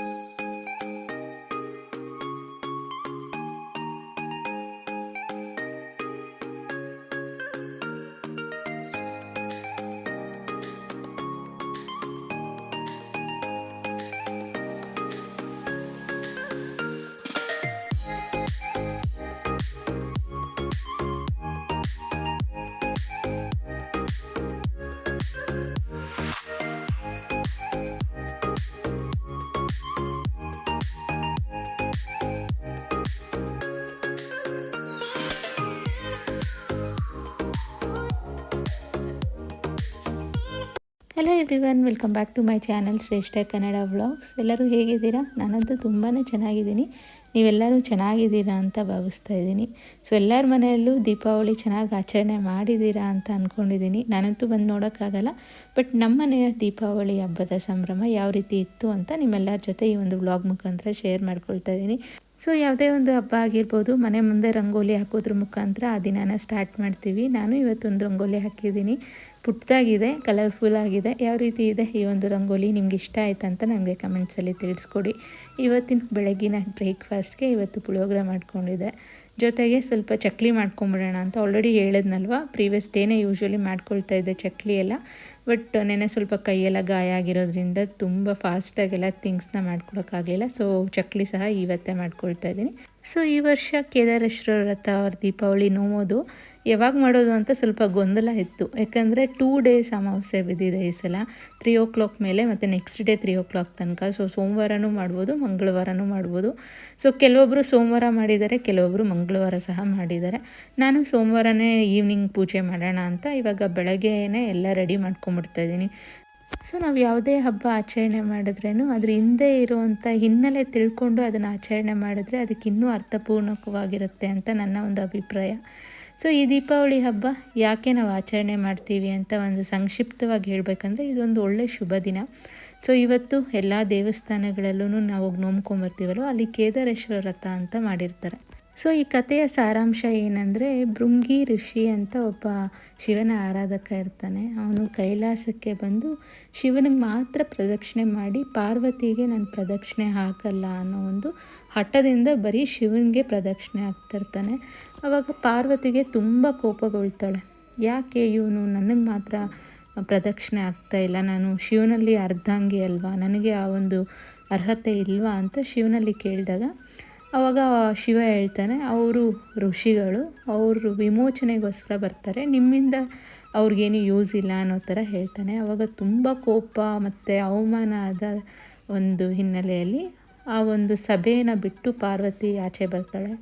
うん。hello everyone welcome back to my channel Shreshtha Kannada vlogs ಎಲ್ಲರೂ ಹೇಗಿದ್ದೀರಾ? ನಾನಂತೂ ತುಂಬಾ ಚೆನ್ನಾಗಿದ್ದೀನಿ. ನೀವೆಲ್ಲರೂ ಚೆನ್ನಾಗಿದ್ದೀರಾ ಅಂತ ಭಾವಿಸ್ತಾ ಇದ್ದೀನಿ. ಸೊ ಎಲ್ಲರ ಮನೆಯಲ್ಲೂ ದೀಪಾವಳಿ ಚೆನ್ನಾಗಿ ಆಚರಣೆ ಮಾಡಿದ್ದೀರಾ ಅಂತ ಅಂದ್ಕೊಂಡಿದ್ದೀನಿ ನಾನಂತೂ ಬಂದು ನೋಡೋಕ್ಕಾಗಲ್ಲ. ಬಟ್ ನಮ್ಮ ಮನೆಯ ದೀಪಾವಳಿ ಹಬ್ಬದ ಸಂಭ್ರಮ ಯಾವ ರೀತಿ ಇತ್ತು ಅಂತ ನಿಮ್ಮೆಲ್ಲರ ಜೊತೆ ಈ ಒಂದು ವ್ಲಾಗ್ ಮುಖಾಂತರ ಶೇರ್ ಮಾಡ್ಕೊಳ್ತಾ ಇದ್ದೀನಿ. ಸೊ ಯಾವುದೇ ಒಂದು ಹಬ್ಬ ಆಗಿರ್ಬೋದು, ಮನೆ ಮುಂದೆ ರಂಗೋಲಿ ಹಾಕೋದ್ರ ಮುಖಾಂತರ ಆ ದಿನಾನ ಸ್ಟಾರ್ಟ್ ಮಾಡ್ತೀವಿ. ನಾನು ಇವತ್ತೊಂದು ರಂಗೋಲಿ ಹಾಕಿದ್ದೀನಿ. ಪುಟ್ಟದಾಗಿದೆ ಕಲರ್ಫುಲ್ ಆಗಿದೆ. ಯಾವ ರೀತಿ ಇದೆ ಈ ಒಂದು ರಂಗೋಲಿ? ನಿಮ್ಗೆ ಇಷ್ಟ ಆಯ್ತು ಅಂತ ನನಗೆ ಕಮೆಂಟ್ಸಲ್ಲಿ ತಿಳಿಸ್ಕೊಡಿ. ಇವತ್ತಿನ ಬೆಳಗಿನ ಬ್ರೇಕ್ಫಾಸ್ಟ್ಗೆ ಇವತ್ತು ಪುಳಿಯೋಗರೆ ಮಾಡ್ಕೊಂಡಿದೆ ಜೊತೆಗೆ ಸ್ವಲ್ಪ ಚಕ್ಲಿ ಮಾಡ್ಕೊಂಬಿಡೋಣ ಅಂತ ಆಲ್ರೆಡಿ ಹೇಳಿದ್ನಲ್ವ? ಪ್ರೀವಿಯಸ್ ಡೇನೇ ಯೂಶ್ವಲಿ ಮಾಡ್ಕೊಳ್ತಾ ಇದ್ದೆ ಚಕ್ಲಿ ಎಲ್ಲ. ಬಟ್ ನೆನೆ ಸ್ವಲ್ಪ ಕೈಯೆಲ್ಲ ಗಾಯ ಆಗಿರೋದ್ರಿಂದ ತುಂಬ ಫಾಸ್ಟಾಗೆಲ್ಲ ಥಿಂಗ್ಸ್ನ ಮಾಡ್ಕೊಳಕ್ಕಾಗಲಿಲ್ಲ ಸೊ ಚಕ್ಲಿ ಸಹ ಇವತ್ತೇ ಮಾಡ್ಕೊಳ್ತಾ ಇದ್ದೀನಿ. ಸೊ ಈ ವರ್ಷ ಕೇದಾರೇಶ್ವರ ವ್ರತ ಅವ್ರ ದೀಪಾವಳಿ ನೋವೋದು. ಯಾವಾಗ ಮಾಡೋದು ಅಂತ ಸ್ವಲ್ಪ ಗೊಂದಲ ಇತ್ತು. ಯಾಕಂದರೆ ಟೂ ಡೇಸ್ ಅಮಾವಾಸ್ಯೆ ಬಿದ್ದಿದೆ ಈ ಸಲ. ತ್ರೀ ಓ ಕ್ಲಾಕ್ ಮೇಲೆ ಮತ್ತು next day three o'clock ತನಕ. ಸೊ ಸೋಮವಾರನೂ ಮಾಡ್ಬೋದು, ಮಂಗಳವಾರನೂ ಮಾಡ್ಬೋದು. ಸೊ ಕೆಲವೊಬ್ಬರು ಸೋಮವಾರ ಮಾಡಿದ್ದಾರೆ ಕೆಲವೊಬ್ಬರು ಮಂಗಳವಾರ ಸಹ ಮಾಡಿದ್ದಾರೆ. ನಾನು ಸೋಮವಾರನೇ ಈವ್ನಿಂಗ್ ಪೂಜೆ ಮಾಡೋಣ ಅಂತ ಇವಾಗ ಬೆಳಗ್ಗೆನೇ ಎಲ್ಲ ರೆಡಿ ಮಾಡ್ಕೊಂಬಿಡ್ತಾ ಇದ್ದೀನಿ. ಸೊ ನಾವು ಯಾವುದೇ ಹಬ್ಬ ಆಚರಣೆ ಮಾಡಿದ್ರೇನು ಅದ್ರ ಹಿಂದೆ ಇರುವಂಥ ಹಿನ್ನೆಲೆ ತಿಳ್ಕೊಂಡು ಅದನ್ನು ಆಚರಣೆ ಮಾಡಿದ್ರೆ ಅದಕ್ಕೆ ಇನ್ನೂ ಅರ್ಥಪೂರ್ಣಕವಾಗಿರುತ್ತೆ ಅಂತ ನನ್ನ ಒಂದು ಅಭಿಪ್ರಾಯ. ಸೊ ಈ ದೀಪಾವಳಿ ಹಬ್ಬ ಯಾಕೆ ನಾವು ಆಚರಣೆ ಮಾಡ್ತೀವಿ ಅಂತ ಒಂದು ಸಂಕ್ಷಿಪ್ತವಾಗಿ ಹೇಳಬೇಕಂದ್ರೆ ಇದೊಂದು ಒಳ್ಳೆ ಶುಭ ದಿನ. ಸೊ ಇವತ್ತು ಎಲ್ಲ ದೇವಸ್ಥಾನಗಳಲ್ಲೂ ನಾವು ನೋಮ್ಕೊಂಬರ್ತೀವಲ್ವ ಅಲ್ಲಿ ಕೇದಾರೇಶ್ವರ ವ್ರತ ಅಂತ ಮಾಡಿರ್ತಾರೆ. ಸೊ ಈ ಕಥೆಯ ಸಾರಾಂಶ ಏನಂದರೆ ಭೃಂಗಿ ಋಷಿ ಅಂತ ಒಬ್ಬ ಶಿವನ ಆರಾಧಕ ಇರ್ತಾನೆ. ಅವನು ಕೈಲಾಸಕ್ಕೆ ಬಂದು ಶಿವನಿಗೆ ಮಾತ್ರ ಪ್ರದಕ್ಷಿಣೆ ಮಾಡಿ ಪಾರ್ವತಿಗೆ ನಾನು ಪ್ರದಕ್ಷಿಣೆ ಹಾಕಲ್ಲ ಅನ್ನೋ ಒಂದು ಹಠದಿಂದ ಬರೀ ಶಿವನಿಗೆ ಪ್ರದಕ್ಷಿಣೆ ಆಗ್ತಿರ್ತಾನೆ. ಆವಾಗ ಪಾರ್ವತಿಗೆ ತುಂಬ ಕೋಪಗೊಳ್ತಾಳೆ. ಯಾಕೆ ಇವನು ನನಗೆ ಮಾತ್ರ ಪ್ರದಕ್ಷಿಣೆ ಆಗ್ತಾ ಇಲ್ಲ? ನಾನು ಶಿವನಲ್ಲಿ ಅರ್ಧಾಂಗಿ ಅಲ್ವಾ? ನನಗೆ ಆ ಒಂದು ಅರ್ಹತೆ ಇಲ್ವಾ ಅಂತ ಶಿವನಲ್ಲಿ ಕೇಳಿದಾಗ ಅವಾಗ ಶಿವ ಹೇಳ್ತಾನೆ, ಅವರು ಋಷಿಗಳು, ಅವರು ವಿಮೋಚನೆಗೋಸ್ಕರ ಬರ್ತಾರೆ. ನಿಮ್ಮಿಂದ ಅವ್ರಿಗೇನು ಯೂಸ್ ಇಲ್ಲ ಅನ್ನೋ ಥರ ಹೇಳ್ತಾನೆ. ಅವಾಗ ತುಂಬ ಕೋಪ ಮತ್ತು ಅವಮಾನ ಆದ ಒಂದು ಹಿನ್ನೆಲೆಯಲ್ಲಿ ಆ ಒಂದು ಸಭೆಯನ್ನು ಬಿಟ್ಟು ಪಾರ್ವತಿ ಆಚೆ ಬರ್ತಾಳೆ.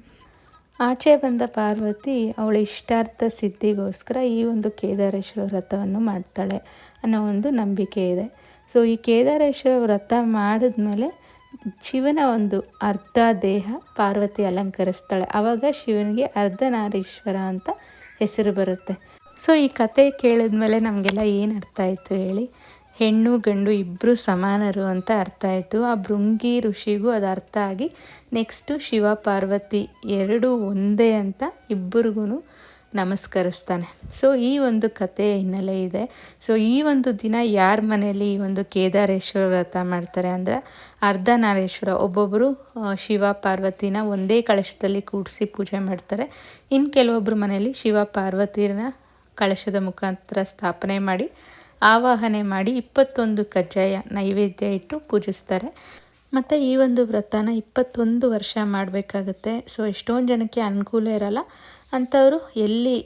ಆಚೆ ಬಂದ ಪಾರ್ವತಿ ಅವಳ ಇಷ್ಟಾರ್ಥ ಸಿದ್ಧಿಗೋಸ್ಕರ ಈ ಒಂದು ಕೇದಾರೇಶ್ವರ ವ್ರತವನ್ನು ಮಾಡ್ತಾಳೆ ಅನ್ನೋ ಒಂದು ನಂಬಿಕೆ ಇದೆ. ಸೊ ಈ ಕೇದಾರೇಶ್ವರ ವ್ರತ ಮಾಡಿದ್ಮೇಲೆ ಶಿವನ ಒಂದು ಅರ್ಧ ದೇಹ ಪಾರ್ವತಿ ಅಲಂಕರಿಸ್ತಾಳೆ. ಆವಾಗ ಶಿವನಿಗೆ ಅರ್ಧನಾರೀಶ್ವರ ಅಂತ ಹೆಸರು ಬರುತ್ತೆ. ಸೊ ಈ ಕತೆ ಕೇಳಿದ್ಮೇಲೆ ನಮಗೆಲ್ಲ ಏನು ಅರ್ಥ ಆಯಿತು ಹೇಳಿ? ಹೆಣ್ಣು, ಗಂಡು ಇಬ್ಬರು ಸಮಾನರು ಅಂತ ಅರ್ಥ ಆಯಿತು. ಆ ಭೃಂಗಿ ಋಷಿಗೂ ಅದು ಅರ್ಥ ಆಗಿ ನೆಕ್ಸ್ಟು ಶಿವ ಪಾರ್ವತಿ ಎರಡೂ ಒಂದೇ ಅಂತ ಇಬ್ಬರಿಗೂ ನಮಸ್ಕರಿಸ್ತಾನೆ. ಸೊ, ಈ ಒಂದು ಕತೆ ಹಿನ್ನೆಲೆ ಇದೆ. ಸೊ, ಈ ಒಂದು ದಿನ ಯಾರ ಮನೆಯಲ್ಲಿ ಈ ಒಂದು ಕೇದಾರೇಶ್ವರ ವ್ರತ ಮಾಡ್ತಾರೆ ಅಂದರೆ ಅರ್ಧನಾರೇಶ್ವರ. ಒಬ್ಬೊಬ್ಬರು ಶಿವ ಪಾರ್ವತಿನ ಒಂದೇ ಕಳಶದಲ್ಲಿ ಕೂಡಿಸಿ ಪೂಜೆ ಮಾಡ್ತಾರೆ. ಇನ್ನು ಕೆಲವೊಬ್ಬರು ಮನೆಯಲ್ಲಿ ಶಿವ ಪಾರ್ವತಿನ ಕಳಶದ ಮುಖಾಂತರ ಸ್ಥಾಪನೆ ಮಾಡಿ ಆವಾಹನೆ ಮಾಡಿ ಇಪ್ಪತ್ತೊಂದು ಕಜ್ಜಾಯ ನೈವೇದ್ಯ ಇಟ್ಟು ಪೂಜಿಸ್ತಾರೆ. ಮತ್ತು ಈ ಒಂದು ವ್ರತನ ಇಪ್ಪತ್ತೊಂದು ವರ್ಷ ಮಾಡಬೇಕಾಗತ್ತೆ. ಸೊ ಎಷ್ಟೊಂದು ಜನಕ್ಕೆ ಅನುಕೂಲ ಇರಲ್ಲ. ಅಂಥವರು ಎಲ್ಲಿ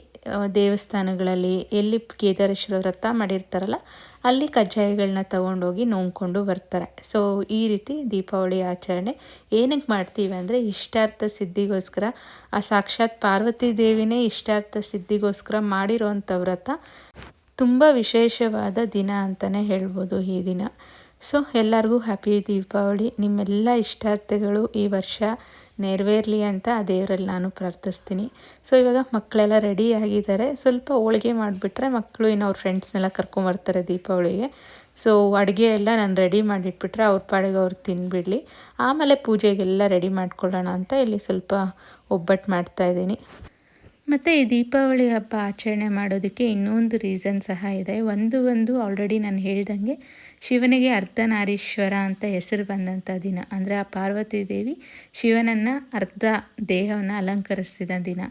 ದೇವಸ್ಥಾನಗಳಲ್ಲಿ, ಎಲ್ಲಿ ಕೇದಾರೇಶ್ವರ ವ್ರತ ಮಾಡಿರ್ತಾರಲ್ಲ, ಅಲ್ಲಿ ಕಜ್ಜಾಯಗಳನ್ನ ತೊಗೊಂಡೋಗಿ ನೋಂಕೊಂಡು ಬರ್ತಾರೆ. ಸೊ ಈ ರೀತಿ ದೀಪಾವಳಿ ಆಚರಣೆ ಏನಕ್ಕೆ ಮಾಡ್ತೀವಿ ಅಂದರೆ, ಇಷ್ಟಾರ್ಥ ಸಿದ್ಧಿಗೋಸ್ಕರ, ಆ ಸಾಕ್ಷಾತ್ ಪಾರ್ವತಿ ದೇವಿನೇ ಇಷ್ಟಾರ್ಥ ಸಿದ್ಧಿಗೋಸ್ಕರ ಮಾಡಿರೋವಂಥ ವ್ರತ. ತುಂಬ ವಿಶೇಷವಾದ ದಿನ ಅಂತಲೇ ಹೇಳ್ಬೋದು ಈ ದಿನ. ಸೊ, ಎಲ್ಲರಿಗೂ ಹ್ಯಾಪಿ ದೀಪಾವಳಿ ನಿಮ್ಮೆಲ್ಲ ಇಷ್ಟಾರ್ಥಗಳು ಈ ವರ್ಷ ನೆರವೇರಲಿ ಅಂತ ಆ ದೇವರಲ್ಲಿ ನಾನು ಪ್ರಾರ್ಥಿಸ್ತೀನಿ. ಸೊ, ಇವಾಗ ಮಕ್ಕಳೆಲ್ಲ ರೆಡಿ ಆಗಿದ್ದಾರೆ. ಸ್ವಲ್ಪ ಹೋಳಿಗೆ ಮಾಡಿಬಿಟ್ರೆ ಮಕ್ಕಳು ಇನ್ನು ಅವ್ರ ಫ್ರೆಂಡ್ಸ್ನೆಲ್ಲ ಕರ್ಕೊಂಬರ್ತಾರೆ ದೀಪಾವಳಿಗೆ. ಸೊ, ಅಡುಗೆ ಎಲ್ಲ ನಾನು ರೆಡಿ ಮಾಡಿಟ್ಬಿಟ್ರೆ ಅವ್ರ ಪಾಡಿಗೆ ಅವ್ರು ತಿನ್ಬಿಡಲಿ. ಆಮೇಲೆ ಪೂಜೆಗೆಲ್ಲ ರೆಡಿ ಮಾಡ್ಕೊಳ್ಳೋಣ ಅಂತ ಇಲ್ಲಿ ಸ್ವಲ್ಪ ಒಬ್ಬಟ್ಟು ಮಾಡ್ತಾಯಿದ್ದೀನಿ ಮತ್ತು ಈ ದೀಪಾವಳಿ ಹಬ್ಬ ಆಚರಣೆ ಮಾಡೋದಕ್ಕೆ ಇನ್ನೊಂದು ರೀಸನ್ ಸಹ ಇದೆ. ಒಂದು ಒಂದು ಆಲ್ರೆಡಿ ನಾನು ಹೇಳ್ದಂಗೆ ಶಿವನಿಗೆ ಅರ್ಧನಾರೀಶ್ವರ ಅಂತ ಹೆಸರು ಬಂದಂಥ ದಿನ, ಅಂದರೆ ಆ ಪಾರ್ವತಿ ದೇವಿ ಶಿವನನ್ನು ಅರ್ಧ ದೇಹವನ್ನು ಅಲಂಕರಿಸಿದ ದಿನ.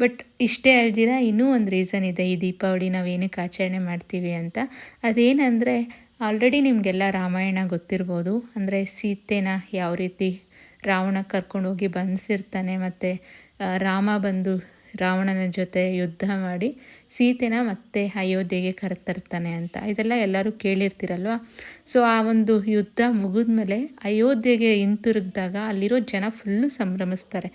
ಬಟ್ ಇಷ್ಟೇ ಅಲ್ದಿರ ಇನ್ನೂ ಒಂದು ರೀಸನ್ ಇದೆ, ಈ ದೀಪಾವಳಿ ನಾವು ಏನಕ್ಕೆ ಆಚರಣೆ ಮಾಡ್ತೀವಿ ಅಂತ. ಅದೇನಂದರೆ ಆಲ್ರೆಡಿ ನಿಮಗೆಲ್ಲ ರಾಮಾಯಣ ಗೊತ್ತಿರ್ಬೋದು, ಅಂದರೆ ಸೀತೆನ ಯಾವ ರೀತಿ ರಾವಣ ಕರ್ಕೊಂಡೋಗಿ ಬಂಧಿಸಿರ್ತಾನೆ, ಮತ್ತು ರಾಮ ಬಂದು ರಾವಣನ ಜೊತೆ ಯುದ್ಧ ಮಾಡಿ ಸೀತೆನ ಮತ್ತೆ ಅಯೋಧ್ಯೆಗೆ ಕರೆತರ್ತಾನೆ ಅಂತ. ಇದೆಲ್ಲ ಎಲ್ಲರೂ ಕೇಳಿರ್ತೀರಲ್ವ? ಸೊ ಆ ಒಂದು ಯುದ್ಧ ಮುಗಿದ್ಮೇಲೆ ಅಯೋಧ್ಯೆಗೆ ಹಿಂತಿರುಗಿದಾಗ ಅಲ್ಲಿರೋ ಜನ ಫುಲ್ಲು ಸಂಭ್ರಮಿಸ್ತಾರೆ.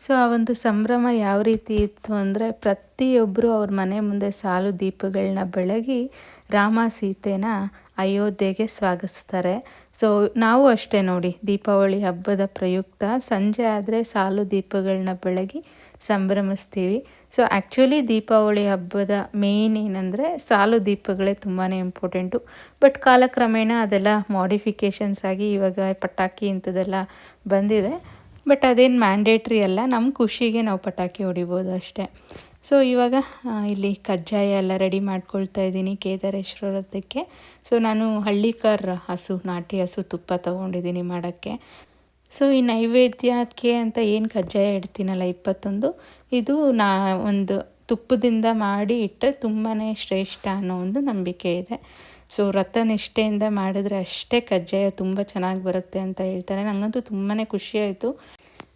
ಸೊ ಆ ಒಂದು ಸಂಭ್ರಮ ಯಾವ ರೀತಿ ಇತ್ತು ಅಂದರೆ ಪ್ರತಿಯೊಬ್ಬರು ಅವ್ರ ಮನೆ ಮುಂದೆ ಸಾಲು ದೀಪಗಳನ್ನ ಬೆಳಗಿ ರಾಮ ಸೀತೆನ ಅಯೋಧ್ಯೆಗೆ ಸ್ವಾಗತಿಸ್ತಾರೆ. ಸೊ ನಾವು ಅಷ್ಟೇ ನೋಡಿ ದೀಪಾವಳಿ ಹಬ್ಬದ ಪ್ರಯುಕ್ತ ಸಂಜೆ ಆದರೆ ಸಾಲು ದೀಪಗಳನ್ನ ಬೆಳಗಿ ಸಂಭ್ರಮಿಸ್ತೀವಿ. ಸೊ ಆ್ಯಕ್ಚುಲಿ ದೀಪಾವಳಿ ಹಬ್ಬದ ಮೇಯ್ನ್ ಏನಂದರೆ ಸಾಲು ದೀಪಗಳೇ ತುಂಬಾ ಇಂಪಾರ್ಟೆಂಟು ಬಟ್ ಕಾಲಕ್ರಮೇಣ ಅದೆಲ್ಲ ಮಾಡಿಫಿಕೇಷನ್ಸ್ ಆಗಿ ಇವಾಗ ಪಟಾಕಿ ಇಂಥದ್ದೆಲ್ಲ ಬಂದಿದೆ. ಬಟ್ ಅದೇನು ಮ್ಯಾಂಡೇಟ್ರಿ ಅಲ್ಲ ನಮ್ಮ ಖುಷಿಗೆ ನಾವು ಪಟಾಕಿ ಹೊಡಿಬೋದು ಅಷ್ಟೇ. ಸೊ ಇವಾಗ ಇಲ್ಲಿ ಕಜ್ಜಾಯ ಎಲ್ಲ ರೆಡಿ ಮಾಡ್ಕೊಳ್ತಾ ಇದ್ದೀನಿ ಕೇದಾರೇಶ್ವರದಕ್ಕೆ ಸೊ ನಾನು ಹಳ್ಳಿಕಾರ್ ಹಸು, ನಾಟಿ ಹಸು ತುಪ್ಪ ತೊಗೊಂಡಿದ್ದೀನಿ ಮಾಡೋಕ್ಕೆ. ಸೊ ಈ ನೈವೇದ್ಯಕ್ಕೆ ಅಂತ ಏನು ಕಜ್ಜಾಯ ಇಡ್ತೀನಲ್ಲ ಇಪ್ಪತ್ತೊಂದು? ಇದು ನಾ ಒಂದು ತುಪ್ಪದಿಂದ ಮಾಡಿ ಇಟ್ಟರೆ ತುಂಬಾ ಶ್ರೇಷ್ಠ ಅನ್ನೋ ಒಂದು ನಂಬಿಕೆ ಇದೆ. ಸೊ ವ್ರತನಿಷ್ಠೆಯಿಂದ ಮಾಡಿದ್ರೆ ಅಷ್ಟೇ ಕಜ್ಜಾಯ ತುಂಬ ಚೆನ್ನಾಗಿ ಬರುತ್ತೆ ಅಂತ ಹೇಳ್ತಾರೆ. ನನಗಂತೂ ತುಂಬಾ ಖುಷಿ ಆಯಿತು.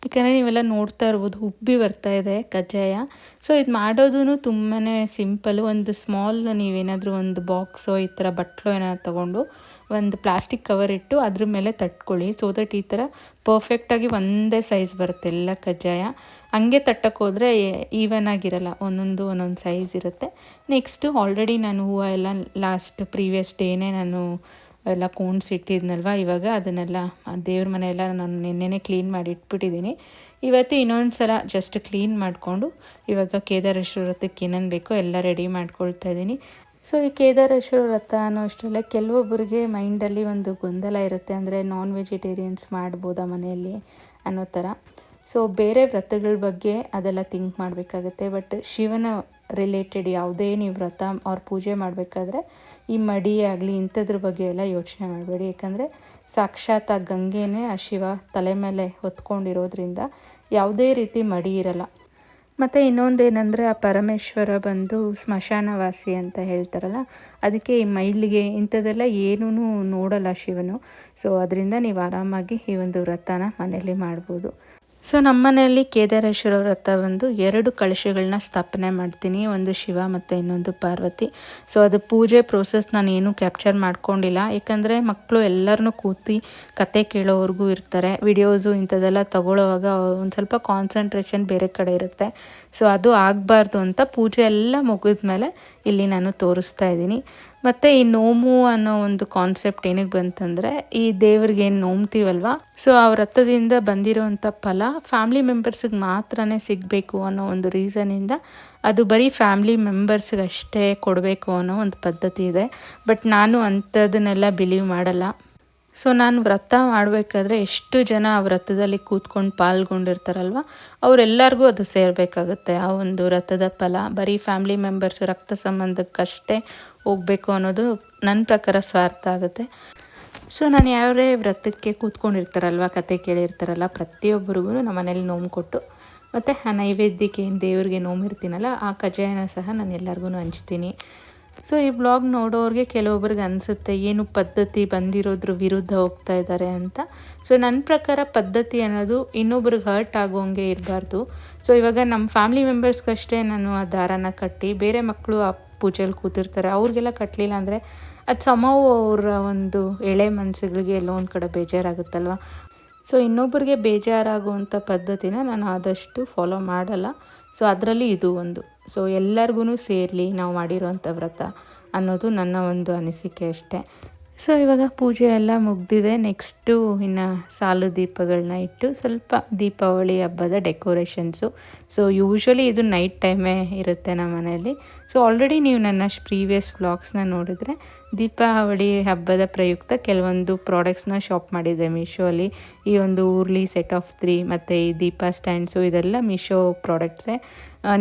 ಯಾಕಂದರೆ ನೀವೆಲ್ಲ ನೋಡ್ತಾ ಇರ್ಬೋದು, ಉಬ್ಬಿ ಬರ್ತಾ ಇದೆ ಕಜ್ಜಾಯ. ಸೊ ಇದು ಮಾಡೋದೂ ತುಂಬಾ ಸಿಂಪಲ್. ಒಂದು ಸ್ಮಾಲ್ ನೀವೇನಾದರೂ ಒಂದು ಬಾಕ್ಸೋ ಈ ಥರ ಬಟ್ಲೋ ಏನಾದ್ರು ತೊಗೊಂಡು ಒಂದು ಪ್ಲಾಸ್ಟಿಕ್ ಕವರ್ ಇಟ್ಟು ಅದ್ರ ಮೇಲೆ ತಟ್ಕೊಳ್ಳಿ. ಸೊ ದಟ್ ಈ ಥರ ಪರ್ಫೆಕ್ಟಾಗಿ ಒಂದೇ ಸೈಜ್ ಬರುತ್ತೆ ಎಲ್ಲ ಕಜ್ಜಾಯ. ಹಂಗೆ ತಟ್ಟಕ್ಕೆ ಹೋದರೆ ಈವನ್ ಆಗಿರಲ್ಲ. ಒಂದೊಂದು ಒಂದೊಂದು ಸೈಜ್ ಇರುತ್ತೆ. ನೆಕ್ಸ್ಟು ಆಲ್ರೆಡಿ ನಾನು ಹೂವು ಎಲ್ಲ ಲಾಸ್ಟ್ ಪ್ರೀವಿಯಸ್ ಡೇನೇ ನಾನು ಎಲ್ಲ ಇಟ್ಟಿದ್ನಲ್ವ? ಇವಾಗ ಅದನ್ನೆಲ್ಲ ದೇವ್ರ ಮನೆಯೆಲ್ಲ ನಾನು ನಿನ್ನೆನೇ ಕ್ಲೀನ್ ಮಾಡಿ ಇಟ್ಬಿಟ್ಟಿದ್ದೀನಿ. ಇವತ್ತು ಇನ್ನೊಂದು ಸಲ ಜಸ್ಟ್ ಕ್ಲೀನ್ ಮಾಡಿಕೊಂಡು ಇವಾಗ ಕೇದಾರೇಶ್ವರ ವ್ರತಕ್ಕೆ ಏನೇನು ಬೇಕೋ ಎಲ್ಲ ರೆಡಿ ಮಾಡ್ಕೊಳ್ತಾ ಇದ್ದೀನಿ. ಸೊ ಈ ಕೇದಾರೇಶ್ವರ ವ್ರತ ಅನ್ನೋ ಅಷ್ಟರಲ್ಲೇ ಕೆಲವೊಬ್ಬರಿಗೆ ಮೈಂಡಲ್ಲಿ ಒಂದು ಗೊಂದಲ ಇರುತ್ತೆ. ಅಂದರೆ ನಾನ್ ವೆಜಿಟೇರಿಯನ್ಸ್ ಮಾಡ್ಬೋದಾ ಮನೆಯಲ್ಲಿ ಅನ್ನೋ ಥರ. ಸೊ ಬೇರೆ ವ್ರತಗಳ ಬಗ್ಗೆ ಅದೆಲ್ಲ ಥಿಂಕ್ ಮಾಡಬೇಕಾಗತ್ತೆ. ಬಟ್ ಶಿವನ ರಿಲೇಟೆಡ್ ಯಾವುದೇ ನೀವು ವ್ರತ ಅವ್ರ ಪೂಜೆ ಮಾಡಬೇಕಾದ್ರೆ ಈ ಮಡಿ ಆಗಲಿ ಇಂಥದ್ರ ಬಗ್ಗೆ ಎಲ್ಲ ಯೋಚನೆ ಮಾಡಬೇಡಿ. ಯಾಕಂದರೆ ಸಾಕ್ಷಾತ್ ಆ ಗಂಗೆನೇ ಆ ಶಿವ ತಲೆ ಮೇಲೆ ಹೊತ್ಕೊಂಡಿರೋದ್ರಿಂದ ಯಾವುದೇ ರೀತಿ ಮಡಿ ಇರಲ್ಲ. ಮತ್ತು ಇನ್ನೊಂದೇನೆಂದರೆ ಆ ಪರಮೇಶ್ವರ ಬಂದು ಸ್ಮಶಾನವಾಸಿ ಅಂತ ಹೇಳ್ತಾರಲ್ಲ, ಅದಕ್ಕೆ ಈ ಮೈಲಿಗೆ ಇಂಥದ್ದೆಲ್ಲ ಏನೂ ನೋಡಲ್ಲ ಶಿವನು. ಸೊ ಅದರಿಂದ ನೀವು ಆರಾಮಾಗಿ ಈ ಒಂದು ವ್ರತನ ಮನೇಲಿ ಮಾಡ್ಬೋದು. ಸೊ ನಮ್ಮ ಮನೆಯಲ್ಲಿ ಕೇದಾರೇಶ್ವರ ವ್ರತ ಒಂದು ಎರಡು ಕಳಶಗಳನ್ನ ಸ್ಥಾಪನೆ ಮಾಡ್ತೀನಿ. ಒಂದು ಶಿವ ಮತ್ತು ಇನ್ನೊಂದು ಪಾರ್ವತಿ. ಸೊ ಅದು ಪೂಜೆ ಪ್ರೋಸೆಸ್ ನಾನು ಏನೂ ಕ್ಯಾಪ್ಚರ್ ಮಾಡ್ಕೊಂಡಿಲ್ಲ. ಯಾಕಂದರೆ ಮಕ್ಕಳು ಎಲ್ಲರನ್ನೂ ಕೂತಿ ಕತೆ ಕೇಳೋವರೆಗೂ ಇರ್ತಾರೆ. ವಿಡಿಯೋಸು ಇಂಥದ್ದೆಲ್ಲ ತಗೊಳ್ಳೋವಾಗ ಒಂದು ಸ್ವಲ್ಪ ಕಾನ್ಸಂಟ್ರೇಷನ್ ಬೇರೆ ಕಡೆ ಇರುತ್ತೆ. ಸೊ ಅದು ಆಗಬಾರ್ದು ಅಂತ ಪೂಜೆ ಎಲ್ಲ ಮುಗಿದ ಮೇಲೆ ಇಲ್ಲಿ ನಾನು ತೋರಿಸ್ತಾ ಇದ್ದೀನಿ. ಮತ್ತು ಈ ನೋಮು ಅನ್ನೋ ಒಂದು ಕಾನ್ಸೆಪ್ಟ್ ಏನಕ್ಕೆ ಬಂತಂದರೆ, ಈ ದೇವ್ರಿಗೆ ಏನು ನೋಮ್ತೀವಲ್ವಾ? ಸೊ ಆ ವ್ರತದಿಂದ ಬಂದಿರೋವಂಥ ಫಲ ಫ್ಯಾಮಿಲಿ ಮೆಂಬರ್ಸಿಗೆ ಮಾತ್ರನೇ ಸಿಗಬೇಕು ಅನ್ನೋ ಒಂದು ರೀಸನಿಂದ ಅದು ಬರೀ ಫ್ಯಾಮ್ಲಿ ಮೆಂಬರ್ಸ್ಗೆ ಅಷ್ಟೇ ಕೊಡಬೇಕು ಅನ್ನೋ ಒಂದು ಪದ್ಧತಿ ಇದೆ. ಬಟ್ ನಾನು ಅಂಥದನ್ನೆಲ್ಲ ಬಿಲೀವ್ ಮಾಡಲ್ಲ. ಸೊ ನಾನು ವ್ರತ ಮಾಡಬೇಕಾದ್ರೆ ಎಷ್ಟು ಜನ ಆ ವ್ರತದಲ್ಲಿ ಕೂತ್ಕೊಂಡು ಪಾಲ್ಗೊಂಡಿರ್ತಾರಲ್ವ, ಅವರೆಲ್ಲರಿಗೂ ಅದು ಸೇರಬೇಕಾಗುತ್ತೆ. ಆ ಒಂದು ವ್ರತದ ಫಲ ಬರೀ ಫ್ಯಾಮಿಲಿ ಮೆಂಬರ್ಸ್ ರಕ್ತ ಸಂಬಂಧಕ್ಕಷ್ಟೇ ಹೋಗಬೇಕು ಅನ್ನೋದು ನನ್ನ ಪ್ರಕಾರ ಸ್ವಾರ್ಥ ಆಗುತ್ತೆ. ಸೊ ನಾನು ಯಾವುದೇ ವ್ರತಕ್ಕೆ ಕೂತ್ಕೊಂಡಿರ್ತಾರಲ್ವ, ಕತೆ ಕೇಳಿರ್ತಾರಲ್ಲ, ಪ್ರತಿಯೊಬ್ಬರಿಗೂ ನಮ್ಮ ಮನೇಲಿ ನೋವು ಕೊಟ್ಟು, ಮತ್ತು ಆ ನೈವೇದ್ಯಕ್ಕೆ ಏನು ದೇವ್ರಿಗೆ ನೋಮಿರ್ತೀನಲ್ಲ ಆ ಕಜಾಯನ ಸಹ ನಾನು ಎಲ್ಲರಿಗೂ ಹಂಚ್ತೀನಿ. ಸೊ ಈ ಬ್ಲಾಗ್ ನೋಡೋರಿಗೆ ಕೆಲವೊಬ್ರಿಗೆ ಅನಿಸುತ್ತೆ, ಏನು ಪದ್ಧತಿ ಬಂದಿರೋದ್ರ ವಿರುದ್ಧ ಹೋಗ್ತಾ ಇದ್ದಾರೆ ಅಂತ. ಸೊ ನನ್ನ ಪ್ರಕಾರ ಪದ್ಧತಿ ಅನ್ನೋದು ಇನ್ನೊಬ್ರಿಗೆ ಹರ್ಟ್ ಆಗೋಂಗೆ ಇರಬಾರ್ದು. ಸೊ ಇವಾಗ ನಮ್ಮ ಫ್ಯಾಮಿಲಿ ಮೆಂಬರ್ಸ್ಗಷ್ಟೇ ನಾನು ಆ ದಾರನ ಕಟ್ಟಿ, ಬೇರೆ ಮಕ್ಕಳು ಆ ಪೂಜೆಯಲ್ಲಿ ಕೂತಿರ್ತಾರೆ. ಅವ್ರಿಗೆಲ್ಲ ಕಟ್ಟಲಿಲ್ಲ ಅಂದರೆ ಅದು ಸಮವು ಅವರ ಒಂದು ಎಳೆ ಮನಸ್ಸುಗಳಿಗೆ ಎಲ್ಲೋ ಒಂದು ಕಡೆ ಬೇಜಾರಾಗುತ್ತಲ್ವ? ಸೊ ಇನ್ನೊಬ್ಬರಿಗೆ ಬೇಜಾರಾಗುವಂಥ ಪದ್ಧತಿನ ನಾನು ಆದಷ್ಟು ಫಾಲೋ ಮಾಡಲ್ಲ. ಸೊ ಅದರಲ್ಲಿ ಇದು ಒಂದು. ಸೊ ಎಲ್ಲರಿಗೂ ಸೇರಲಿ, ನಾವು ಮಾಡಿರೋವಂಥ ವ್ರತ ಅನ್ನೋದು ನನ್ನ ಒಂದು ಅನಿಸಿಕೆ ಅಷ್ಟೆ. ಸೊ ಇವಾಗ ಪೂಜೆ ಎಲ್ಲ ಮುಗ್ದಿದೆ. ನೆಕ್ಸ್ಟು ಇನ್ನು ಸಾಲು ದೀಪಗಳನ್ನ ಇಟ್ಟು ಸ್ವಲ್ಪ ದೀಪಾವಳಿ ಹಬ್ಬದ ಡೆಕೋರೇಷನ್ಸು ಸೊ ಯೂಶ್ವಲಿ ಇದು ನೈಟ್ ಟೈಮೇ ಇರುತ್ತೆ ನಮ್ಮ ಮನೆಯಲ್ಲಿ. ಸೊ ಆಲ್ರೆಡಿ ನೀವು ನನ್ನ ಪ್ರೀವಿಯಸ್ ವ್ಲಾಗ್ಸ್ನ ನೋಡಿದರೆ ದೀಪಾವಳಿ ಹಬ್ಬದ ಪ್ರಯುಕ್ತ ಕೆಲವೊಂದು ಪ್ರಾಡಕ್ಟ್ಸ್ನ ಶಾಪ್ ಮಾಡಿದ್ದೆ ಮೀಶೋಲಿ ಈ ಒಂದು ಊರ್ಲಿ ಸೆಟ್ ಆಫ್ ತ್ರೀ ಮತ್ತು ಈ ದೀಪ ಸ್ಟ್ಯಾಂಡ್ಸು ಇದೆಲ್ಲ ಮೀಶೋ ಪ್ರಾಡಕ್ಟ್ಸೇ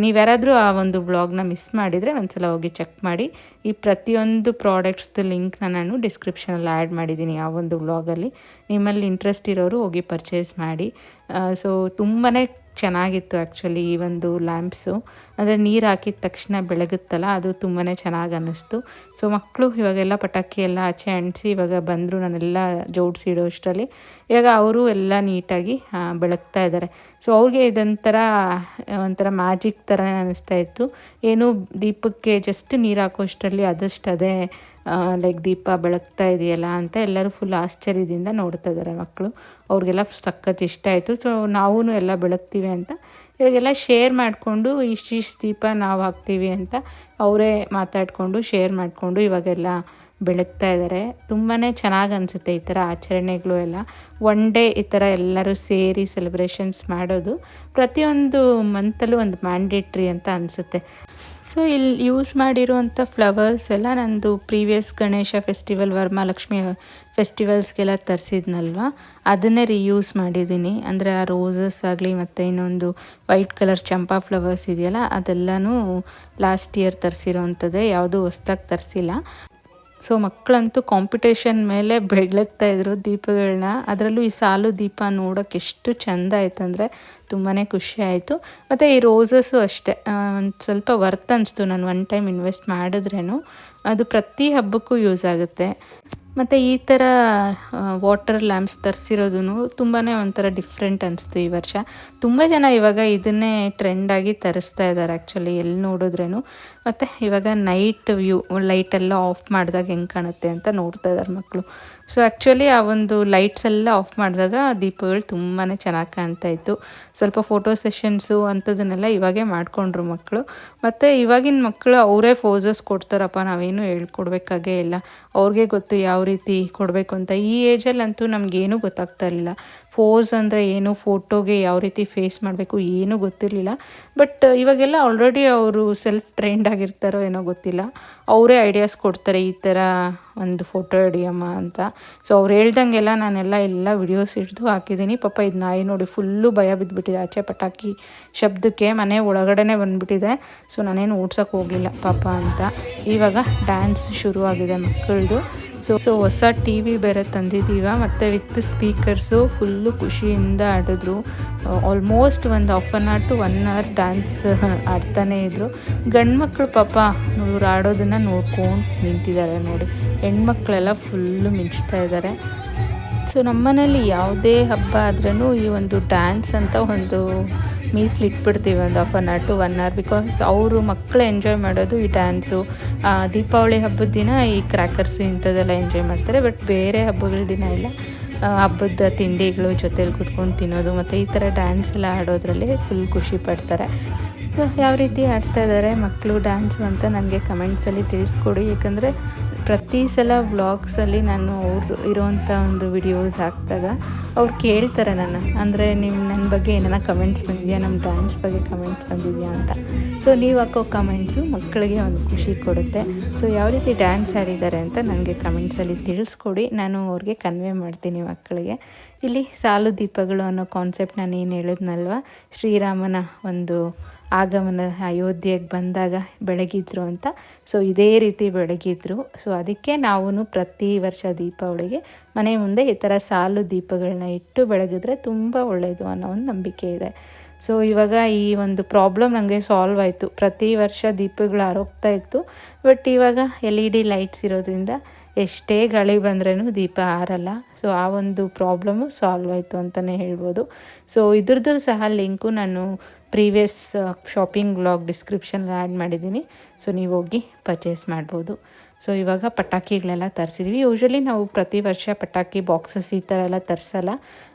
ನೀವು ಯಾರಾದರೂ ಆ ಒಂದು ಬ್ಲಾಗ್ನ ಮಿಸ್ ಮಾಡಿದರೆ ಒಂದ್ಸಲ ಹೋಗಿ ಚೆಕ್ ಮಾಡಿ. ಈ ಪ್ರತಿಯೊಂದು ಪ್ರಾಡಕ್ಟ್ಸ್ದು ಲಿಂಕ್ನ ನಾನು ಡಿಸ್ಕ್ರಿಪ್ಷನಲ್ಲಿ ಆ್ಯಡ್ ಮಾಡಿದ್ದೀನಿ ಆ ಒಂದು ಬ್ಲಾಗಲ್ಲಿ ನಿಮ್ಮಲ್ಲಿ ಇಂಟ್ರೆಸ್ಟ್ ಇರೋರು ಹೋಗಿ ಪರ್ಚೇಸ್ ಮಾಡಿ. ಸೊ ತುಂಬಾ ಚೆನ್ನಾಗಿತ್ತು ಆ್ಯಕ್ಚುಲಿ ಈ ಒಂದು ಲ್ಯಾಂಪ್ಸು ಅಂದರೆ ನೀರು ಹಾಕಿದ ತಕ್ಷಣ ಬೆಳಗುತ್ತಲ್ಲ, ಅದು ತುಂಬಾ ಚೆನ್ನಾಗಿ ಅನ್ನಿಸ್ತು. ಸೊ ಮಕ್ಕಳು ಇವಾಗೆಲ್ಲ ಪಟಾಕಿ ಎಲ್ಲ ಆಚೆ ಅಂಟಿಸಿ ಇವಾಗ ಬಂದರು ನಾನೆಲ್ಲ ಜೋಡಿಸಿ ಇಡೋ ಅಷ್ಟರಲ್ಲಿ ಇವಾಗ ಅವರು ಎಲ್ಲ ನೀಟಾಗಿ ಬೆಳಗ್ತಾ ಇದ್ದಾರೆ ಸೊ ಅವ್ರಿಗೆ ಇದೊಂಥರ, ಒಂಥರ ಮ್ಯಾಜಿಕ್ ಥರ ಅನ್ನಿಸ್ತಾ ಇತ್ತು. ಏನು ದೀಪಕ್ಕೆ ಜಸ್ಟ್ ನೀರು ಹಾಕೋ ಅಷ್ಟರಲ್ಲಿ ಅದಷ್ಟು ಅದೇ ಲೈಕ್ ದೀಪ ಬೆಳಗ್ತಾ ಇದೆಯಲ್ಲ ಅಂತ ಎಲ್ಲರೂ ಫುಲ್ ಆಶ್ಚರ್ಯದಿಂದ ನೋಡ್ತಾ ಇದ್ದಾರೆ ಮಕ್ಕಳು. ಅವ್ರಿಗೆಲ್ಲ ಸಖತ್ ಇಷ್ಟ ಆಯಿತು. ಸೊ ನಾವೂ ಎಲ್ಲ ಬೆಳಗ್ತೀವಿ ಅಂತ. ಇವಾಗೆಲ್ಲ ಶೇರ್ ಮಾಡಿಕೊಂಡು ಇಷ್ಟಿಷ್ಟು ದೀಪ ನಾವು ಹಾಕ್ತೀವಿ ಅಂತ ಅವರೇ ಮಾತಾಡಿಕೊಂಡು ಶೇರ್ ಮಾಡಿಕೊಂಡು ಇವಾಗೆಲ್ಲ ಬೆಳಗ್ತಾ ಇದ್ದಾರೆ ತುಂಬಾ ಚೆನ್ನಾಗಿ ಅನಿಸುತ್ತೆ ಈ ಥರ ಆಚರಣೆಗಳು ಎಲ್ಲ. ಒನ್ ಡೇ ಈ ಥರ ಎಲ್ಲರೂ ಸೇರಿ ಸೆಲೆಬ್ರೇಷನ್ಸ್ ಮಾಡೋದು ಪ್ರತಿಯೊಂದು ಮಂತಲ್ಲೂ ಒಂದು ಮ್ಯಾಂಡೇಟ್ರಿ ಅಂತ ಅನಿಸುತ್ತೆ. ಸೊ ಇಲ್ಲಿ ಯೂಸ್ ಮಾಡಿರುವಂಥ ಫ್ಲವರ್ಸ್ ಎಲ್ಲ ನಂದು ಪ್ರೀವಿಯಸ್ ಗಣೇಶ ಫೆಸ್ಟಿವಲ್ ವರಮಹಾಲಕ್ಷ್ಮಿ ಫೆಸ್ಟಿವಲ್ಸ್ಗೆಲ್ಲ ತರಿಸಿದ್ನಲ್ವ? ಅದನ್ನೇ ರಿಯೂಸ್ ಮಾಡಿದ್ದೀನಿ. ಅಂದರೆ ಆ ರೋಸಸ್ ಆಗಲಿ ಮತ್ತು ಇನ್ನೊಂದು ವೈಟ್ ಕಲರ್ ಚಂಪಾ ಫ್ಲವರ್ಸ್ ಇದೆಯಲ್ಲ, ಅದೆಲ್ಲನೂ ಲಾಸ್ಟ್ ಇಯರ್ ತರಿಸಿರೋವಂಥದ್ದೇ. ಯಾವುದೂ ಹೊಸ್ದಾಗಿ ತರಿಸಿಲ್ಲ. ಸೊ ಮಕ್ಕಳಂತೂ ಕಾಂಪಿಟೇಷನ್ ಮೇಲೆ ಬೆಳಗ್ತಾ ಇದ್ರು ದೀಪಗಳನ್ನ ಅದರಲ್ಲೂ ಈ ಸಾಲು ದೀಪ ನೋಡೋಕೆ ಎಷ್ಟು ಚೆಂದ ಆಯ್ತಂದರೆ ತುಂಬಾ ಖುಷಿ ಆಯಿತು. ಮತ್ತು ಈ ರೋಸಸ್ಸು ಅಷ್ಟೇ. ಒಂದು ಸ್ವಲ್ಪ ವರ್ತ್ ಅನಿಸ್ತು. ನಾನು ಒನ್ ಟೈಮ್ ಇನ್ವೆಸ್ಟ್ ಮಾಡಿದ್ರೇನು ಅದು ಪ್ರತಿ ಹಬ್ಬಕ್ಕೂ ಯೂಸ್ ಆಗುತ್ತೆ. ಮತ್ತು ಈ ಥರ ವಾಟರ್ ಲ್ಯಾಂಪ್ಸ್ ತರಿಸಿರೋದು ತುಂಬಾ ಒಂಥರ ಡಿಫ್ರೆಂಟ್ ಅನಿಸ್ತು ಈ ವರ್ಷ. ತುಂಬ ಜನ ಇವಾಗ ಇದನ್ನೇ ಟ್ರೆಂಡಾಗಿ ತರಿಸ್ತಾ ಇದ್ದಾರೆ ಆ್ಯಕ್ಚುಲಿ ಎಲ್ಲಿ ನೋಡಿದ್ರೇನು. ಮತ್ತು ಇವಾಗ ನೈಟ್ ವ್ಯೂ ಲೈಟೆಲ್ಲ ಆಫ್ ಮಾಡಿದಾಗ ಹೆಂಗೆ ಕಾಣುತ್ತೆ ಅಂತ ನೋಡ್ತಾ ಇದ್ದಾರೆ ಮಕ್ಕಳು ಸೊ ಆ್ಯಕ್ಚುಲಿ ಆ ಒಂದು ಲೈಟ್ಸ್ ಎಲ್ಲ ಆಫ್ ಮಾಡಿದಾಗ ದೀಪಗಳು ತುಂಬಾ ಚೆನ್ನಾಗಿ ಕಾಣ್ತಾ ಇತ್ತು. ಸ್ವಲ್ಪ ಫೋಟೋ ಸೆಷನ್ಸು ಅಂಥದ್ದನ್ನೆಲ್ಲ ಇವಾಗೇ ಮಾಡಿಕೊಂಡ್ರು ಮಕ್ಕಳು ಮತ್ತು ಇವಾಗಿನ ಮಕ್ಕಳು ಅವರೇ ಫೋಸಸ್ ಕೊಡ್ತಾರಪ್ಪ, ನಾವೇನು ಹೇಳ್ಕೊಡ್ಬೇಕಾಗೇ ಇಲ್ಲ. ಅವ್ರಿಗೆ ಗೊತ್ತು ಯಾವ ರೀತಿ ಕೊಡಬೇಕು ಅಂತ. ಈ ಏಜಲ್ಲಂತೂ ನಮಗೇನು ಗೊತ್ತಾಗ್ತಾ ಇರಲಿಲ್ಲ. ಫೋಸ್ ಅಂದರೆ ಏನು ಫೋಟೋಗೆ ಯಾವ ರೀತಿ ಫೇಸ್ ಮಾಡಬೇಕು ಏನೂ ಗೊತ್ತಿರಲಿಲ್ಲ. ಬಟ್ ಇವಾಗೆಲ್ಲ ಆಲ್ರೆಡಿ ಅವರು ಸೆಲ್ಫ್ ಟ್ರೈನ್ಡ್ ಆಗಿರ್ತಾರೋ ಏನೋ ಗೊತ್ತಿಲ್ಲ. ಅವರೇ ಐಡಿಯಾಸ್ ಕೊಡ್ತಾರೆ ಈ ಥರ ಒಂದು ಫೋಟೋ ಹಿಡಿಯಮ್ಮ ಅಂತ. ಸೊ ಅವ್ರು ಹೇಳ್ದಂಗೆಲ್ಲ ನಾನೆಲ್ಲ ಎಲ್ಲ ವಿಡಿಯೋಸ್ ಹಿಡಿದು ಹಾಕಿದ್ದೀನಿ. ಪಾಪ ಇದು ನಾಯಿ ನೋಡಿ ಫುಲ್ಲು ಭಯ ಬಿದ್ದುಬಿಟ್ಟಿದೆ ಆಚೆ ಪಟಾಕಿ ಶಬ್ದಕ್ಕೆ ಮನೆ ಒಳಗಡೆ ಬಂದುಬಿಟ್ಟಿದೆ. ಸೊ ನಾನೇನು ಓಡ್ಸೋಕೆ ಹೋಗಿಲ್ಲ ಪಾಪ ಅಂತ. ಇವಾಗ ಡ್ಯಾನ್ಸ್ ಶುರುವಾಗಿದೆ ಮಕ್ಕಳದು. ಸೊ ಸೊ ಹೊಸ ಟಿ ವಿ ಬೇರೆ ತಂದಿದ್ದೀವ, ಮತ್ತು ವಿತ್ ಸ್ಪೀಕರ್ಸು ಫುಲ್ಲು ಖುಷಿಯಿಂದ ಆಡಿದ್ರು. ಆಲ್ಮೋಸ್ಟ್ ಒಂದು half an hour to one hour dance ಆಡ್ತಾನೇ ಇದ್ದರು ಗಂಡು ಮಕ್ಕಳು ಪಾಪ ಇವ್ರು ಆಡೋದನ್ನು ನೋಡ್ಕೊಂಡು ನಿಂತಿದ್ದಾರೆ ನೋಡಿ. ಹೆಣ್ಮಕ್ಳೆಲ್ಲ ಫುಲ್ಲು ಮಿಂಚ್ತಾ ಇದ್ದಾರೆ. ಸೊ ನಮ್ಮನೇಲಿ ಯಾವುದೇ ಹಬ್ಬ ಆದ್ರೂ ಈ ಒಂದು ಡ್ಯಾನ್ಸ್ ಅಂತ ಒಂದು ಮೀಸಲಿಟ್ಬಿಡ್ತೀವಿ ಒಂದು half an hour to one hour because ಅವರು ಮಕ್ಕಳು ಎಂಜಾಯ್ ಮಾಡೋದು ಈ ಡ್ಯಾನ್ಸು ದೀಪಾವಳಿ ಹಬ್ಬದ ದಿನ ಈ ಕ್ರ್ಯಾಕರ್ಸು ಇಂಥದ್ದೆಲ್ಲ ಎಂಜಾಯ್ ಮಾಡ್ತಾರೆ ಬಟ್ ಬೇರೆ ಹಬ್ಬಗಳ ದಿನ ಎಲ್ಲ ಹಬ್ಬದ ತಿಂಡಿಗಳು ಜೊತೆಲಿ ಕೂತ್ಕೊಂಡು ತಿನ್ನೋದು ಮತ್ತು ಈ ಥರ ಡ್ಯಾನ್ಸ್ ಎಲ್ಲ ಆಡೋದ್ರಲ್ಲಿ ಫುಲ್ ಖುಷಿ ಪಡ್ತಾರೆ. ಸೊ ಯಾವ ರೀತಿ ಆಡ್ತಾ ಇದ್ದಾರೆ ಮಕ್ಕಳು ಡ್ಯಾನ್ಸು ಅಂತ ನನಗೆ ಕಮೆಂಟ್ಸಲ್ಲಿ ತಿಳಿಸ್ಕೊಡಿ. ಯಾಕಂದರೆ ಪ್ರತಿ ಸಲ ವ್ಲಾಗ್ಸಲ್ಲಿ ನಾನು ಅವ್ರು ಇರೋವಂಥ ಒಂದು ವಿಡಿಯೋಸ್ ಹಾಕಿದಾಗ ಅವ್ರು ಕೇಳ್ತಾರೆ ನನ್ನ. ಅಂದರೆ ನಿಮ್ಮ ನನ್ನ ಬಗ್ಗೆ ಏನಾರ ಕಮೆಂಟ್ಸ್ ಬಂದಿದೆಯಾ? ನಮ್ಮ ಡ್ಯಾನ್ಸ್ ಬಗ್ಗೆ ಕಮೆಂಟ್ಸ್ ಬಂದಿದೆಯಾ ಅಂತ. ಸೊ ನೀವು ಹಾಕೋ ಕಮೆಂಟ್ಸು ಮಕ್ಕಳಿಗೆ ಒಂದು ಖುಷಿ ಕೊಡುತ್ತೆ. ಸೊ ಯಾವ ರೀತಿ ಡ್ಯಾನ್ಸ್ ಆಡಿದ್ದಾರೆ ಅಂತ ನನಗೆ ಕಮೆಂಟ್ಸಲ್ಲಿ ತಿಳಿಸ್ಕೊಡಿ. ನಾನು ಅವ್ರಿಗೆ ಕನ್ವೆ ಮಾಡ್ತೀನಿ ಮಕ್ಕಳಿಗೆ ಇಲ್ಲಿ ಸಾಲು ದೀಪಗಳು ಅನ್ನೋ ಕಾನ್ಸೆಪ್ಟ್ ನಾನು ಏನು ಹೇಳಿದ್ನಲ್ವ? ಶ್ರೀರಾಮನ ಒಂದು ಆಗಮನ ಅಯೋಧ್ಯೆಗೆ ಬಂದಾಗ ಬೆಳಗಿದ್ರು ಅಂತ. ಸೊ ಇದೇ ರೀತಿ ಬೆಳಗಿದ್ರು. ಸೊ ಅದಕ್ಕೆ ನಾವು ಪ್ರತಿ ವರ್ಷ ದೀಪಾವಳಿಗೆ ಮನೆ ಮುಂದೆ ಈ ಥರ ಸಾಲು ದೀಪಗಳನ್ನ ಇಟ್ಟು ಬೆಳಗಿದ್ರೆ ತುಂಬ ಒಳ್ಳೆಯದು ಅನ್ನೋ ಒಂದು ನಂಬಿಕೆ ಇದೆ. ಸೊ ಇವಾಗ ಈ ಒಂದು ಪ್ರಾಬ್ಲಮ್ ನನಗೆ ಸಾಲ್ವ್ ಆಯಿತು. ಪ್ರತಿ ವರ್ಷ ದೀಪಗಳು ಆರೋಗ್ತಾ ಇತ್ತು. ಬಟ್ ಇವಾಗ ಎಲ್ ಇ ಡಿ ಲೈಟ್ಸ್ ಇರೋದ್ರಿಂದ ಎಷ್ಟೇ ಗಾಳಿ ಬಂದ್ರೂ ದೀಪ ಆರಲ್ಲ ಸೊ ಆ ಒಂದು ಪ್ರಾಬ್ಲಮ್ಮು ಸಾಲ್ವ್ ಆಯಿತು ಅಂತಲೇ ಹೇಳ್ಬೋದು. ಸೊ ಇದ್ರದ್ದು ಸಹ ಲಿಂಕು ನಾನು previous shopping blog description add ಮಾಡಿದ್ದೀನಿ. ಸೊ ನೀವು ಹೋಗಿ ಪರ್ಚೇಸ್ ಮಾಡ್ಬೋದು. ಸೊ ಇವಾಗ ಪಟಾಕಿಗಳೆಲ್ಲ ತರಿಸಿದ್ವಿ. ಯೂಶ್ವಲಿ ನಾವು ಪ್ರತಿ ವರ್ಷ ಪಟಾಕಿ ಬಾಕ್ಸಸ್ ಈ ಥರ ಎಲ್ಲ ತರಿಸಲ್ಲ.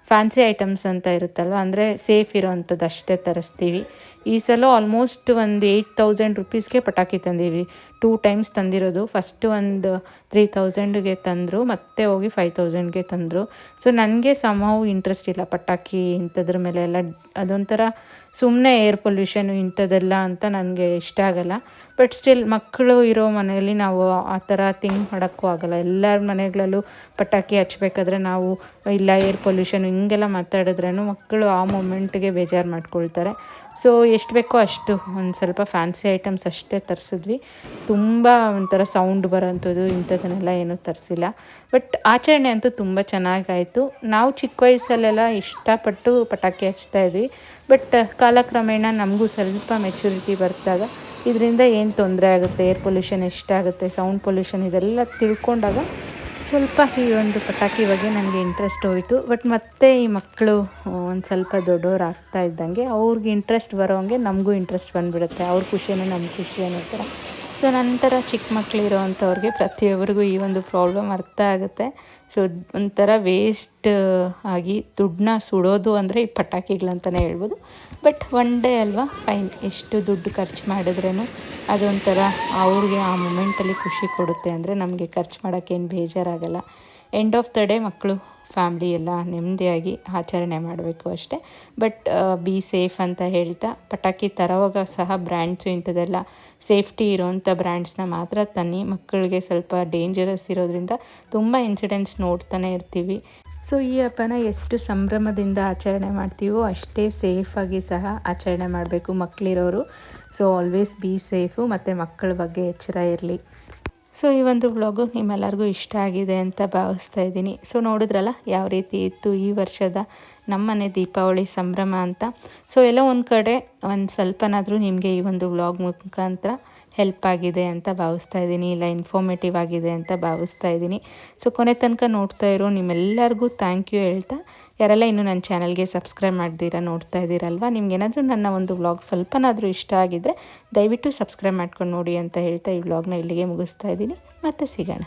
ಫ್ಯಾನ್ಸಿ ಐಟಮ್ಸ್ ಅಂತ ಇರುತ್ತಲ್ವ? ಅಂದರೆ ಸೇಫ್ ಇರೋವಂಥದ್ದು ಅಷ್ಟೇ ತರಿಸ್ತೀವಿ. ಈ ಸಲ ಆಲ್ಮೋಸ್ಟ್ ಒಂದು ಏಯ್ಟ್ ತೌಸಂಡ್ ರುಪೀಸ್ಗೆ ಪಟಾಕಿ ತಂದೀವಿ ಟೂ ಟೈಮ್ಸ್ ತಂದಿರೋದು. ಫಸ್ಟ್ ಒಂದು ತ್ರೀ ತೌಸಂಡ್ಗೆ ತಂದರು. ಮತ್ತೆ ಹೋಗಿ ಫೈವ್ ತೌಸಂಡ್ಗೆ ತಂದರು. ಸೊ ನನಗೆ ಸಮವು ಇಂಟ್ರೆಸ್ಟ್ ಇಲ್ಲ ಪಟಾಕಿ ಇಂಥದ್ರ ಮೇಲೆ ಎಲ್ಲ. ಅದೊಂಥರ ಸುಮ್ಮನೆ ಏರ್ ಪೊಲ್ಯೂಷನು ಇಂಥದ್ದೆಲ್ಲ ಅಂತ ನನಗೆ ಇಷ್ಟ ಆಗಲ್ಲ. ಬಟ್ ಸ್ಟಿಲ್ ಮಕ್ಕಳು ಇರೋ ಮನೆಯಲ್ಲಿ ನಾವು ಆ ಥರ ಥಿಂಕ್ ಮಾಡೋಕ್ಕೂ ಆಗಲ್ಲ. ಎಲ್ಲರ ಮನೆಗಳಲ್ಲೂ ಪಟಾಕಿ ಹಚ್ಬೇಕಾದ್ರೆ ನಾವು, ಇಲ್ಲ ಏರ್ ಪೊಲ್ಯೂಷನ್ ಹಿಂಗೆಲ್ಲ ಮಾತಾಡಿದ್ರೂ ಮಕ್ಕಳು ಆ ಮೂಮೆಂಟ್ಗೆ ಬೇಜಾರು ಮಾಡ್ಕೊಳ್ತಾರೆ. ಸೊ ಎಷ್ಟು ಬೇಕೋ ಅಷ್ಟು ಒಂದು ಸ್ವಲ್ಪ ಫ್ಯಾನ್ಸಿ ಐಟಮ್ಸ್ ಅಷ್ಟೇ ತರಿಸಿದ್ವಿ. ತುಂಬ ಒಂಥರ ಸೌಂಡ್ ಬರೋಂಥದ್ದು ಇಂಥದ್ದನ್ನೆಲ್ಲ ಏನೂ ತರಿಸಿಲ್ಲ. ಬಟ್ ಆಚರಣೆ ಅಂತೂ ತುಂಬ ಚೆನ್ನಾಗಾಯಿತು. ನಾವು ಚಿಕ್ಕ ವಯಸ್ಸಲ್ಲೆಲ್ಲ ಇಷ್ಟಪಟ್ಟು ಪಟಾಕಿ ಹಚ್ತಾ ಇದ್ವಿ. ಬಟ್ ಕಾಲಕ್ರಮೇಣ ನಮಗೂ ಸ್ವಲ್ಪ ಮೆಚುರಿಟಿ ಬರ್ತಾಗ. ಇದರಿಂದ ಏನು ತೊಂದರೆ ಆಗುತ್ತೆ ಏರ್ ಪೊಲ್ಯೂಷನ್ ಎಷ್ಟಾಗುತ್ತೆ ಸೌಂಡ್ ಪೊಲ್ಯೂಷನ್ ಇದೆಲ್ಲ ತಿಳ್ಕೊಂಡಾಗ ಸ್ವಲ್ಪ ಈ ಒಂದು ಪಟಾಕಿ ಬಗ್ಗೆ ನನಗೆ ಇಂಟ್ರೆಸ್ಟ್ ಹೋಯಿತು. ಬಟ್ ಮತ್ತೆ ಈ ಮಕ್ಕಳು ಒಂದು ಸ್ವಲ್ಪ ದೊಡ್ಡವ್ರು ಆಗ್ತಾ ಇದ್ದಂಗೆ ಅವ್ರಿಗೆ ಇಂಟ್ರೆಸ್ಟ್ ಬರೋಂಗೆ ನಮಗೂ ಇಂಟ್ರೆಸ್ಟ್ ಬಂದುಬಿಡುತ್ತೆ. ಅವ್ರ ಖುಷಿಯೇ ನಮ್ಮ ಖುಷಿ ಅನ್ನೋ ಥರ. ಸೊ ನಂತರ ಚಿಕ್ಕ ಮಕ್ಕಳು ಅಂಥವ್ರಿಗೆ ಪ್ರತಿಯೊಬ್ಬರಿಗೂ ಈ ಒಂದು ಪ್ರಾಬ್ಲಮ್ ಅರ್ಥ ಆಗುತ್ತೆ. ಸೊ ಒಂಥರ ವೇಸ್ಟ್ ಆಗಿ ದುಡ್ಡನ್ನ ಸುಡೋದು ಅಂದರೆ ಈ ಪಟಾಕಿಗಳಂತಲೇ ಹೇಳ್ಬೋದು. ಬಟ್ ಒನ್ ಡೇ ಅಲ್ವಾ ಫೈನ್ ಎಷ್ಟು ದುಡ್ಡು ಖರ್ಚು ಮಾಡಿದ್ರೂ ಅದೊಂಥರ ಅವ್ರಿಗೆ ಆ ಮೂಮೆಂಟಲ್ಲಿ ಖುಷಿ ಕೊಡುತ್ತೆ ಅಂದರೆ ನಮಗೆ ಖರ್ಚು ಮಾಡೋಕ್ಕೇನು ಬೇಜಾರಾಗಲ್ಲ. ಎಂಡ್ ಆಫ್ ದ ಡೇ ಮಕ್ಕಳು ಫ್ಯಾಮ್ಲಿ ಎಲ್ಲ ನೆಮ್ಮದಿಯಾಗಿ ಆಚರಣೆ ಮಾಡಬೇಕು ಅಷ್ಟೇ. ಬಟ್ ಬಿ ಸೇಫ್ ಅಂತ ಹೇಳ್ತಾ, ಪಟಾಕಿ ತರೋವಾಗ ಸಹ ಬ್ರ್ಯಾಂಡ್ಸು ಇಂಥದ್ದೆಲ್ಲ ಸೇಫ್ಟಿ ಇರೋವಂಥ ಬ್ರ್ಯಾಂಡ್ಸ್ನ ಮಾತ್ರ ತನ್ನಿ. ಮಕ್ಕಳಿಗೆ ಸ್ವಲ್ಪ ಡೇಂಜರಸ್ ಇರೋದ್ರಿಂದ ತುಂಬ ಇನ್ಸಿಡೆಂಟ್ಸ್ ನೋಡ್ತಾನೆ ಇರ್ತೀವಿ. ಸೊ ಈ ಹಬ್ಬನ ಎಷ್ಟು ಸಂಭ್ರಮದಿಂದ ಆಚರಣೆ ಮಾಡ್ತೀವೋ ಅಷ್ಟೇ ಸೇಫಾಗಿ ಸಹ ಆಚರಣೆ ಮಾಡಬೇಕು ಮಕ್ಕಳಿರೋರು. ಸೊ ಆಲ್ವೇಸ್ ಬಿ ಸೇಫು ಮತ್ತು ಮಕ್ಕಳ ಬಗ್ಗೆ ಎಚ್ಚರ ಇರಲಿ. ಸೊ, ಈ ಒಂದು ವ್ಲಾಗು ನಿಮ್ಮೆಲ್ಲರಿಗೂ ಇಷ್ಟ ಆಗಿದೆ ಅಂತ ಭಾವಿಸ್ತಾ ಇದ್ದೀನಿ. ಸೊ, ನೋಡಿದ್ರಲ್ಲ, ಯಾವ ರೀತಿ ಇತ್ತು ಈ ವರ್ಷದ ನಮ್ಮನೆ ದೀಪಾವಳಿ ಸಂಭ್ರಮ ಅಂತ. ಸೊ, ಎಲ್ಲೋ ಒಂದು ಕಡೆ ಒಂದು ಸ್ವಲ್ಪನಾದರೂ ನಿಮಗೆ ಈ ಒಂದು ವ್ಲಾಗ್ ಮುಖಾಂತರ ಹೆಲ್ಪ್ ಆಗಿದೆ ಅಂತ ಭಾವಿಸ್ತಾ ಇದ್ದೀನಿ, ಇಲ್ಲ ಇನ್ಫಾರ್ಮೇಟಿವ್ ಆಗಿದೆ ಅಂತ ಭಾವಿಸ್ತಾ ಇದ್ದೀನಿ. ಸೊ ಕೊನೆ ತನಕ ನೋಡ್ತಾ ಇರೋ ನಿಮ್ಮೆಲ್ಲರಿಗೂ ಥ್ಯಾಂಕ್ ಯು ಹೇಳ್ತಾ, ಯಾರೆಲ್ಲ ಇನ್ನೂ ನನ್ನ ಚಾನಲ್ಗೆ ಸಬ್ಸ್ಕ್ರೈಬ್ ಮಾಡ್ದಿರಾ ನೋಡ್ತಾ ಇದ್ದೀರಲ್ವ ನಿಮ್ಗೇನಾದರೂ ನನ್ನ ಒಂದು ವ್ಲಾಗ್ ಸ್ವಲ್ಪನಾದರೂ ಇಷ್ಟ ಆಗಿದ್ದರೆ ದಯವಿಟ್ಟು ಸಬ್ಸ್ಕ್ರೈಬ್ ಮಾಡ್ಕೊಂಡು ನೋಡಿ ಅಂತ ಹೇಳ್ತಾ ಈ ವ್ಲಾಗ್ನ ಇಲ್ಲಿಗೆ ಮುಗಿಸ್ತಾ ಇದ್ದೀನಿ. ಮತ್ತೆ ಸಿಗೋಣ.